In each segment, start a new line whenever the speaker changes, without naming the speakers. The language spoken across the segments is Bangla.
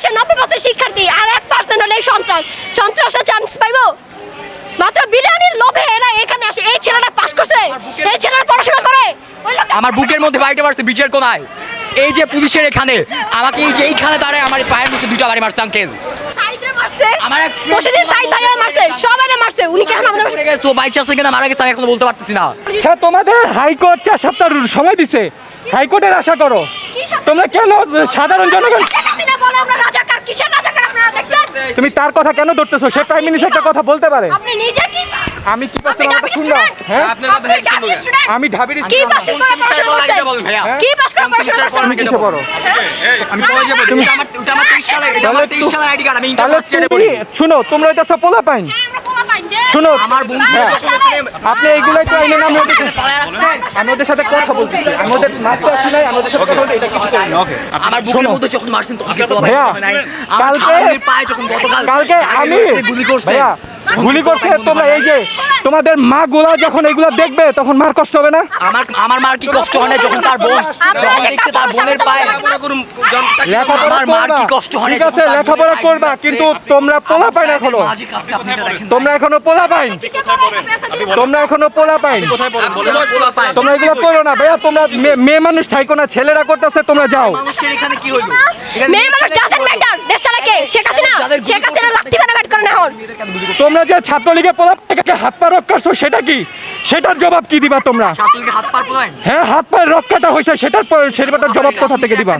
দেশের নব্বই পার্সেন্ট শিক্ষার্থী আর এক পার্সেন্ট হলে সন্ত্রাস। সন্ত্রাসের চান্স পাইবো? মাত্র বিরিয়ানির লোভে এরা এখানে আসে এই ছেলেটা পাস করছে এই ছেলেটা পড়াশোনা করে।
আমার বুকের মধ্যে বাড়িতে মারছে বিচের কোনায় এই যে পুলিশের এখানে আমাকে এই যে এইখানে দাঁড়ায় আমার পায়ের নিচে দুটো বাড়ি মারছে আঙ্কেল আমার
সাইদ ভাইয়া মারছে। সবাই মারছে উনি কি এখন আমাদের
তো বাইচ আছে কিনা মারা গেছে আমি এখন বলতে পারতেছি না।
আচ্ছা তোমাদের হাইকোর্ট চার সপ্তাহ সময় দিছে। হাইকোর্টের আশা করো। তোমরা কেন সাধারণ জনগণ তুমি তার কথা কেন ধরতেছো? সে প্রাইম মিনিস্টার একটা কথা বলতে পারে।
আপনি নিজে কি
আমি কি পাস
আপনি
কথা শুনলাম? হ্যাঁ?
আপনি ডাবি শুনলাম।
আমি ঢাবির
কি পাস করে পড়াশোনা করতে
বলেন ভাইয়া
কি পাস করে পড়াশোনা করছেন
কিসে পড়ো?
আমি কলেজে পড়ি তুমি আমার ওটা আমার 23 সালের এটা আমার 23 সালের আইডি কার্ড আমি ইন্টারভিউ
বলি।
পড়ি
শুনো তোমরা এটা পোলা পাইন।
হ্যাঁ, আমরা পোলা পাইন
শুনো,
আমার বন্ধু
হ্যাঁ। আপনি এইগুলো তো আইনে নাম ওদের
আমাদের
আমি ওদের সাথে কথা বলতেছি আমি ওদের মারতে আসি নাই আমি ওদের সাথে কথা বলতে এটা কিছু করি ওকে
আমার বুকের। মধ্যে যখন মারছেন তখন কি
ভাইয়া,
নাই
কালকে-
আমি পায়ে যখন গতকাল
কালকে আমি
গুলি করছি
ভাইয়া গুলি করছে তোমরা এই যে তোমাদের মা গুলা যখন এগুলো দেখবে তখন মার কষ্ট হবে না?
আমার আমার মার কি কষ্ট হয় না যখন তার বোন যখন দেখছে তার বোনের পায়ে
লেখাপড়া
আমার মার কি কষ্ট হয়
ঠিক আছে লেখাপড়া করবা কিন্তু তোমরা পোলা পাইন
এখনও।
তোমরা এখনও পোলা পাইন
পড়ে?
তোমরা এখনও পোলা পাইন। তোমরা এগুলো করো না ভাইয়া তোমরা মেয়ে মানুষ থাইকো না ছেলেরা করতেছে তোমরা যাও।
মানুষের এখানে কি হইল এখানে
মেয়ে মানুষ ডাজেন্ট ম্যাটার দেশ চালায় কে শেখ হাসিনা শেখ হাসিনা লাত্তি মেরে ব্যাট করে না এখন
তোমরা যে ছাত্রলীগে পোলা পাইকে হাত পা রক করছ সেটা কি? সেটার জবাব কি দিবা তোমরা?
ছাত্রলীগের
হ্যাঁ হাত পায়ের রক্ষাটা হয়েছে সেটার সেটার জবাব কোথা থেকে দিবা?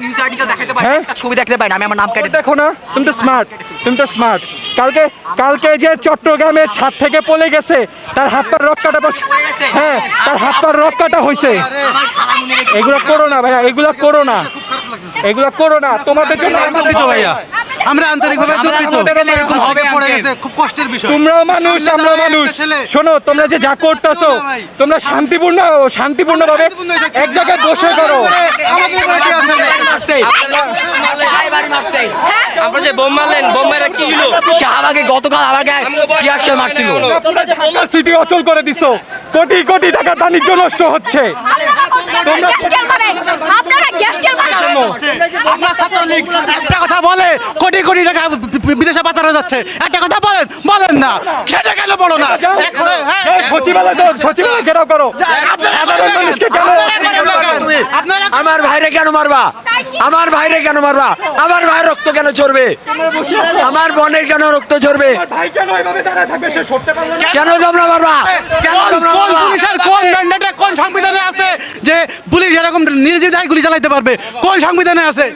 হ্যাঁ?
ছবি দেখতে পাই না আমি আমার নাম কেটে
দেখো না তুমি তো স্মার্ট তুমি তো স্মার্ট কালকে কালকে যে চট্টগ্রামের ছাদ থেকে পড়ে গেছে তার হাত পার রক্ষাটা হ্যাঁ তার হাত পার রক্ষাটা হয়েছে। এগুলো করো না ভাইয়া এগুলো করো না। এগুলো করো না তোমাদের জন্য
ভাইয়া। আমরা আন্তরিকভাবে দুঃখিত।
এরকম হবে
পড়ে গেছে খুব কষ্টের বিষয়।
তোমরাও মানুষ
আমরা
আমরা মানুষ। শোনো তোমরা যে যা করতেছো তোমরা শান্তিপূর্ণ শান্তিপূর্ণ ভাবে এক জায়গায় বসে করো।
আপনারা যে বোম মারলেন বোম মারা কি হলো?
শাহবাগে গতকাল আমার গায়ে মারছিল।
সিটি অচল করে দিছো কোটি কোটি টাকা বাণিজ্য নষ্ট হচ্ছে।
তোমরা আপনারা
ছাত্রলীগ। একটা কথা বলে কোটি কোটি টাকা বিদেশে পাচার হয়ে যাচ্ছে। একটা কথা বলেন বলেন না। সেটা কেন বলো না।
সচিবালয় ঘেরাও করো।
আমার ভাইরে কেন মারবা? আমার ভাইরে কেন মারবা? আমার ভাইয়ের রক্ত কেন চড়বে আমার বোনের কেন রক্ত চড়বে
কেন এভাবে দাঁড়ায় থাকবে সে সরতে পারল না।
কেন তোমরা মারবা? কেন
কোন
তোমরা
পুলিশের কোন ম্যান্ডেটে কোন সংবিধানে আছে? যে পুলিশ এরকম নির্দিদায় গুলি চালাইতে পারবে। কোন সংবিধানে আছে?